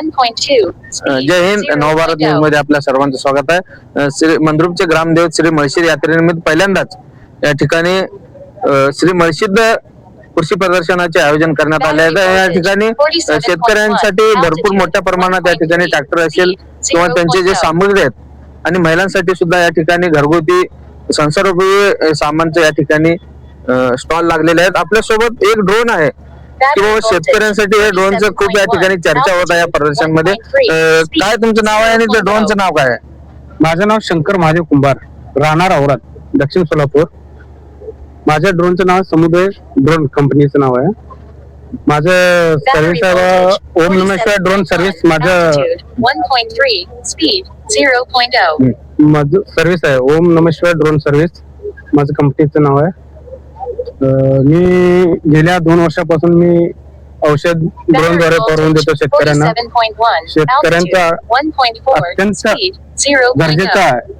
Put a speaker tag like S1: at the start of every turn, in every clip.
S1: 1.2.
S2: अ, जय हिंद. नवभारत न्यूजमध्ये आपल्या सर्वांचं स्वागत आहे. श्री मंद्रुपचे ग्रामदेव श्री मळशीर यात्रेनिमित्त पहिल्यांदाच या ठिकाणी श्री मळशीद कृषी प्रदर्शनाचे आयोजन करण्यात आले आहे. या ठिकाणी शेतकऱ्यांसाठी भरपूर मोठ्या प्रमाणात या ठिकाणी ट्रॅक्टर असेल किंवा त्यांचे जे सामग्री आहेत. आणि महिलांसाठी सुद्धा या ठिकाणी घरगुती संसारोपयोगी सामानचं या ठिकाणी स्टॉल लागलेले आहेत. आपल्यासोबत एक ड्रोन आहे. किंवा शेतकऱ्यांसाठी हे ड्रोनचं खूप या ठिकाणी चर्चा होत आहे या प्रदर्शनमध्ये. काय तुमचं नाव आहे आणि त्या ड्रोनचं नाव काय आहे?
S3: माझं नाव शंकर महादेव कुंभार राहणार औरात दक्षिण सोलापूर. माझ्या ड्रोनचं नाव समुदाय ड्रोन कंपनीचं नाव आहे. माझं सर्व्हिस आहे ओम नमेश्वर ड्रोन सर्व्हिस माझं
S1: 1.3. Speed 0.0.
S3: माझं सर्व्हिस आहे ओम नमेश्वर ड्रोन सर्व्हिस माझं कंपनीचं नाव आहे. मी गेल्या दोन वर्षापासून मी औषध ड्रोनद्वारे करून देतो शेतकऱ्यांना.
S1: 47.1.
S3: शेतकऱ्यांचा
S1: Altitude 1.4.
S3: अत्यंत
S1: Speed 0.0.
S3: गरजेचं आहे.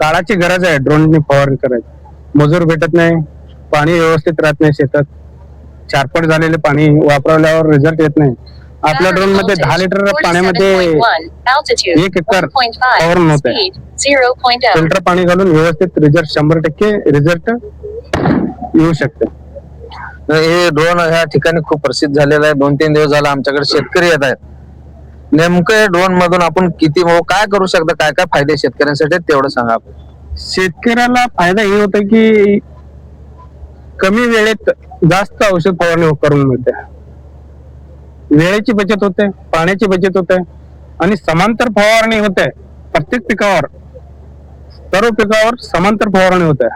S3: काळाची गरज आहे ड्रोननी फवारणी करायची. मजूर भेटत नाही पाणी व्यवस्थित राहत नाही शेतात. चारपट झालेले पाणी वापरल्यावर रिझल्ट येत नाही. आपल्या ड्रोनमध्ये दहा लिटर पाण्यामध्ये एक एकर फवारणी होत आहे फिल्टर पाणी घालून व्यवस्थित रिझल्ट शंभर टक्के रिझल्ट येऊ शकते.
S2: हे ड्रोन ह्या ठिकाणी खूप प्रसिद्ध झालेलं आहे. दोन तीन दिवस झाला आमच्याकडे शेतकरी येत आहेत. नेमकं ड्रोन मधून आपण किती व काय करू शकतो काय काय फायदे शेतकऱ्यांसाठी तेवढं सांगा
S3: शेतकऱ्याला फायदा हे होतो की कमी वेळेत जास्त औषध फवारणी करून मिळते. वेळेची बचत होते पाण्याची बचत होते आणि समांतर फवारणी होते. प्रत्येक पिकावर सर्व पिकावर समांतर फवारणी होते.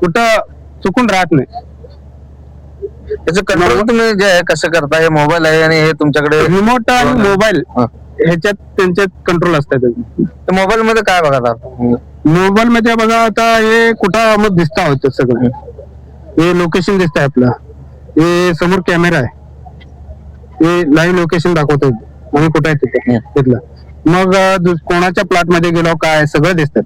S3: कुठं चुकून राहत नाही.
S2: त्याचं कंट्रोल तुम्ही जे आहे कसं करता हे मोबाईल आहे आणि हे तुमच्याकडे
S3: रिमोट आणि मोबाईल
S2: हा.
S3: ह्याच्यात त्यांचे. कंट्रोल असतात
S2: मोबाईल मध्ये काय बघा आता?
S3: मोबाईल मध्ये बघा आता हे कुठं मग दिसत होतं सगळं. हे. लोकेशन दिसत आहे आपलं. हे समोर कॅमेरा आहे. हे लाईव्ह लोकेशन दाखवतोय. आम्ही कुठं आहे तिथे. तिथलं. मग अं, दुस- कोणाच्या प्लॉटमध्ये गेलो काय सगळं दिसत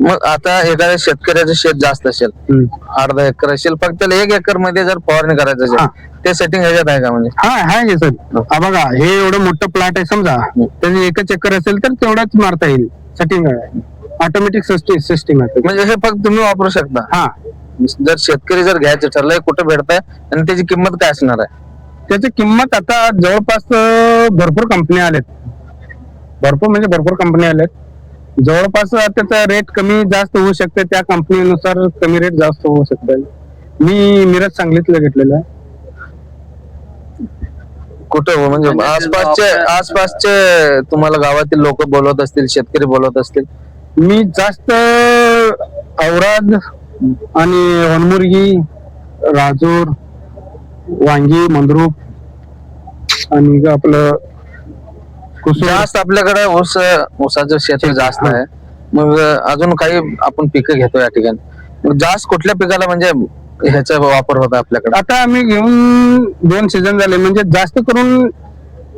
S2: मग आता एखाद्या शेतकऱ्याचं शेत जास्त असेल अर्धा एकर असेल फक्त त्याला एक एकरमध्ये जर फवारणी करायचं. असेल ते सेटिंग ह्याच्यात आहे का म्हणजे?
S3: हा आहे सर बघा हे एवढं मोठं प्लॉट आहे समजा. त्याचे एकच एकर असेल तर तेवढाच मारता येईल. सेटिंग ऑटोमॅटिक सिस्टीम आहे.
S2: म्हणजे हे फक्त तुम्ही वापरू शकता.
S3: हा.
S2: जर शेतकरी जर घ्यायचं ठरलंय कुठं भेटताय आणि त्याची किंमत काय असणार आहे?
S3: त्याची किंमत आता जवळपास भरपूर कंपन्या आल्यात भरपूर म्हणजे भरपूर कंपन्या आल्यात जवळपास त्याचा रेट कमी जास्त होऊ शकते. त्या कंपनीनुसार कमी रेट जास्त होऊ शकते. मी मिरज सांगलीतलं घेतलेलं आहे.
S2: कुठं हो? म्हणजे आसपासचे आसपासचे तुम्हाला गावातील लोक बोलवत असतील शेतकरी बोलवत असतील?
S3: मी जास्त औराद आणि वनमुर्गी राजूर वांगी मंद्रूप आणि आपलं
S2: जास्त आपल्याकडे ऊस ऊसाचं क्षेत्र जास्त आहे. मग अजून काही आपण पिकं घेतो या ठिकाणी. मग जास्त कुठल्या पिकाला म्हणजे ह्याचा वापर होता आपल्याकडे?
S3: आता आम्ही घेऊन दोन सीझन झाले. म्हणजे जास्त करून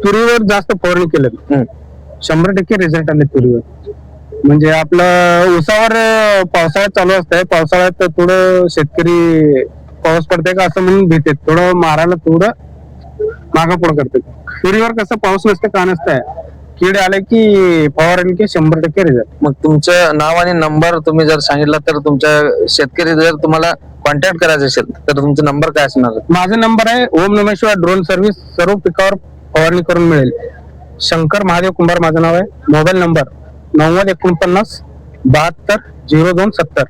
S3: तुरीवर जास्त फवारणी केलं
S2: हम्म.
S3: शंभर टक्के रिझल्ट आले तुरीवर. म्हणजे आपलं उसावर अं, पावसाळ्यात चालू असतंय. पावसाळ्यात थोडं शेतकरी पाऊस पडतंय का असं म्हणून भीतेत थोडं मारायला थोडं मागं पुढं करतात तुरीवर कसं पाऊस नसतं का नसतंय कीड आले की फवारणी की शंभर टक्के रिझल्ट
S2: मग तुमचं नाव आणि नंबर तुम्ही जर सांगितला तर तुमच्या शेतकरी जर तुम्हाला कॉन्टॅक्ट करायचं असेल तर तुमचा नंबर काय असणार?
S3: माझा नंबर आहे ओम नमेश्वर ड्रोन सर्व्हिस सर्व पिकावर फवारणी करून मिळेल. शंकर महादेव कुंभार माझं नाव आहे. मोबाईल नंबर नव्वद एकोणपन्नास बहात्तर झिरो दोन सत्तर.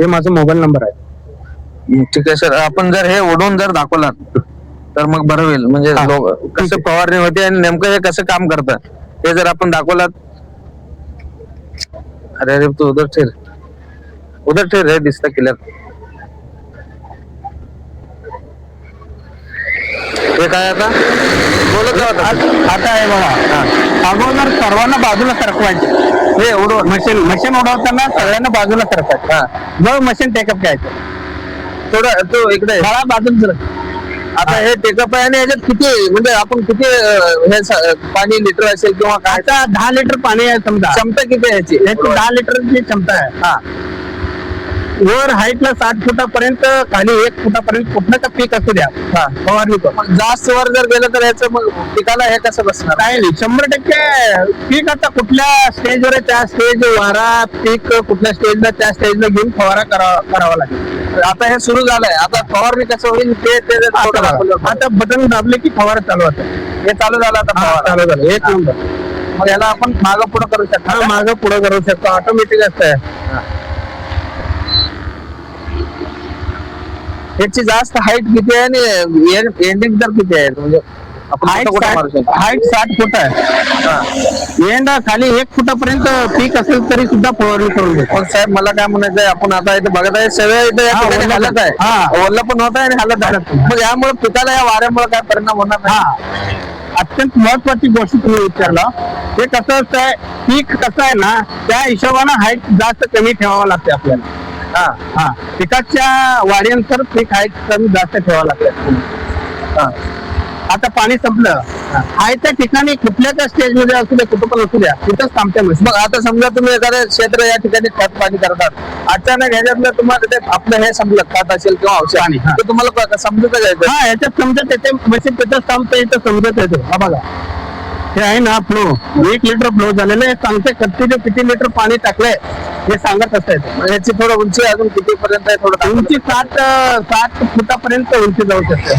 S3: हे माझा मोबाईल नंबर आहे.
S2: ठीक आहे सर आपण जर हे उडून जर दाखवलात तर मग बरं होईल. म्हणजे
S3: हा.
S2: लोक कसं फवारणी होते आणि नेमकं हे कसं काम करतं हे जर आपण दाखवलात. अरे अरे तू उधर ठेर उधर ठेर हे दिसतं क्लिअर हे काय आता? बोलत जाऊ आता.
S3: आता आहे बघा. अगोदर सर्वांना बाजूला सरकवायचे. हे उडव. मशीन मशीन उडवताना सगळ्यांना बाजूला सरकवायचं.
S2: हा.
S3: मग मशीन टेकअप घ्यायचं
S2: थोडं तू इकडे
S3: बाजूला
S2: आता हे टेकअप आहे आणि याच्यात किती म्हणजे आपण किती हे स- पाणी लिटर असेल किंवा काय?
S3: आता दहा लिटर पाणी आहे समजा.
S2: क्षमता किती आहे याची?
S3: याची दहा लिटरची क्षमता आहे.
S2: हा.
S3: वर हाईटला साठ फुटापर्यंत खाली एक फुटापर्यंत कुठलं का पीक असू द्या. हा. फवारणी करू.
S2: मग जास्त वर जर गेलं तर याचं मग पिकाला हे कसं बसणार?
S3: काय नाही शंभर टक्के पीक आता कुठल्या स्टेजवर आहे त्या स्टेज वारा पीक कुठल्या स्टेजला त्या स्टेजला घेऊन फवारा करावा करावा लागेल.
S2: आता हे सुरू झालंय. आता फवारणी कसं होईल ते ते ते थोडं दाखवलं.
S3: आता बटन दाबले की फवारा चालू होता.
S2: हे चालू झालं आता फवारा
S3: चालू झालं. एक नंबर.
S2: मग याला आपण मागं पुढं करू शकतो.
S3: हा मागं पुढं करू शकतो. ऑटोमॅटिक असतंय.
S2: याची जास्त हाईट किती आहे आणि एंडिंग तर किती आहे? म्हणजे
S3: हाईट साठ फूट आहे.
S2: हा.
S3: एंड खाली एक फुटापर्यंत पीक असेल तरी सुद्धा फवारणी करून देतो
S2: पण साहेब मला काय म्हणायचं आहे आपण आता इथे बघत आहे सगळं इथे हालत आहे.
S3: हा.
S2: ओलं पण होत आहे आणि हालत आहे. मग यामुळे पिकाला या वाऱ्यामुळे काय परिणाम होणार नाही?
S3: हा. अत्यंत महत्वाची गोष्ट तुम्ही विचारला. ते कसं असतंय पीक कसं आहे ना त्या हिशोबानं हाईट जास्त कमी ठेवावं लागते आपल्याला.
S2: हा.
S3: हा. पिकाच्या वाढीनुसार पीक हाईट कमी जास्त ठेवावं लागते
S2: हा.
S3: आता पाणी संपलं. आहे त्या ठिकाणी कुठल्या त्या स्टेजमध्ये असू द्या कुठं पण असू द्या तिथंच थांबते मशीन
S2: मग आता समजा तुम्ही एखादं क्षेत्र या ठिकाणी खत पाणी करतात. अचानक ह्याच्यातलं तुम्हाला ते आपलं हे संपलं खत असेल किंवा औषध.
S3: पाणी.
S2: तर तुम्हाला समजत जायचं
S3: हा याच्यात समजत येते मशीन तिथंच थांबतं इथं समजत येतो. हा बघा. हे आहे ना फ्लो एक लिटर फ्लो झालेलं आहे. सांगते किती किती लिटर पाणी टाकलंय हे सांगत असत
S2: मग याची थोडं उंची अजून किती पर्यंत आहे थोडं.
S3: उंची अं, साठ फुटापर्यंत उंची जाऊ शकते.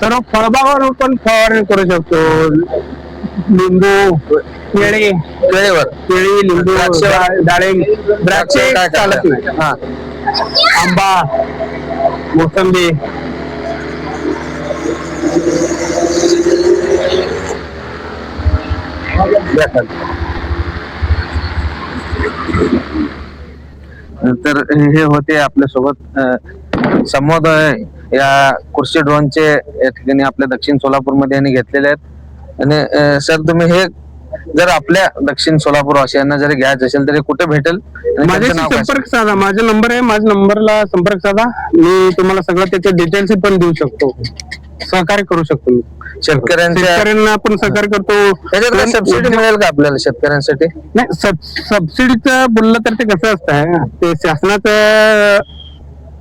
S3: सर्व फळबागावर पण फवारणी करू शकतो. लिंबू केळी
S2: वेळेवर
S3: केळी लिंबू डाळिंब द्राक्ष चालत नाही.
S2: हा.
S3: आंबा मोसंबी.
S2: द्या तर हे होते आपल्यासोबत समोदय या कृषी ड्रोनचे या ठिकाणी आपल्या दक्षिण सोलापूरमध्ये यांनी घेतलेले आहेत. आणि सर तुम्ही हे जर आपल्या दक्षिण सोलापूर वासियांना जरी घ्यायचं असेल तरी कुठे भेटेल?
S3: संपर्क साधा. माझा नंबर आहे माझ्या नंबरला संपर्क साधा. मी तुम्हाला सगळं त्याचे डिटेल्स पण देऊ शकतो. सहकार्य करू शकतो मी.
S2: शेतकऱ्यांच्या
S3: शेतकऱ्यांना आपण सहकार्य करतो.
S2: काय सबसिडी मिळेल का आपल्याला शेतकऱ्यांसाठी?
S3: नाही सब सबसिडीचं बोललं तर ते कसं असतं ते शासनाचा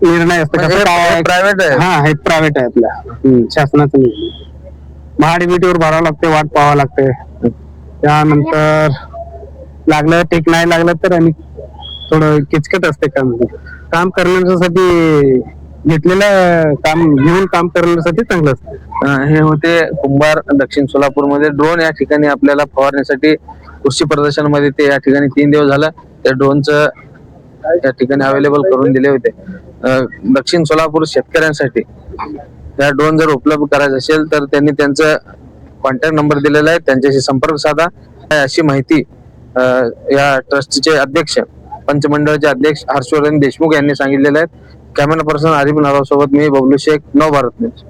S3: निर्णय असतो
S2: म्हणजे
S3: कसं काय-
S2: प्रायव्हेट आहे.
S3: हा हे प्रायव्हेट आहे आपल्या हम्म, शासनाचा निर्णय. महाडीबीटीवर भरावं लागते वाट पाहावं लागते. त्यानंतर लागलं टेक नाही लागलं तर आणि थोडं किचकट असते काम. काम करण्यासाठी घेतलेलं काम घेऊन काम करण्यासाठी चांगलं असतं.
S2: हे होते कुंभार दक्षिण सोलापूरमध्ये ड्रोन या ठिकाणी आपल्याला फवारण्यासाठी कृषी प्रदर्शनामध्ये ते या ठिकाणी तीन दिवस झालं. त्या ड्रोनचं या ठिकाणी अवेलेबल करून दिले होते. दक्षिण सोलापूर शेतकऱ्यांसाठी त्या ड्रोन जर उपलब्ध करायचं असेल तर त्यांनी त्यांचं कॉन्टॅक्ट नंबर दिलेला आहे. त्यांच्याशी संपर्क साधा. अशी माहिती या ट्रस्टचे अध्यक्ष पंचमंडळाचे अध्यक्ष हर्षवर्धन देशमुख यांनी सांगितलेले आहेत कॅमेरा पर्सन आरिफ नाराव सोबत मी बबलू शेख नव भारत न्यूज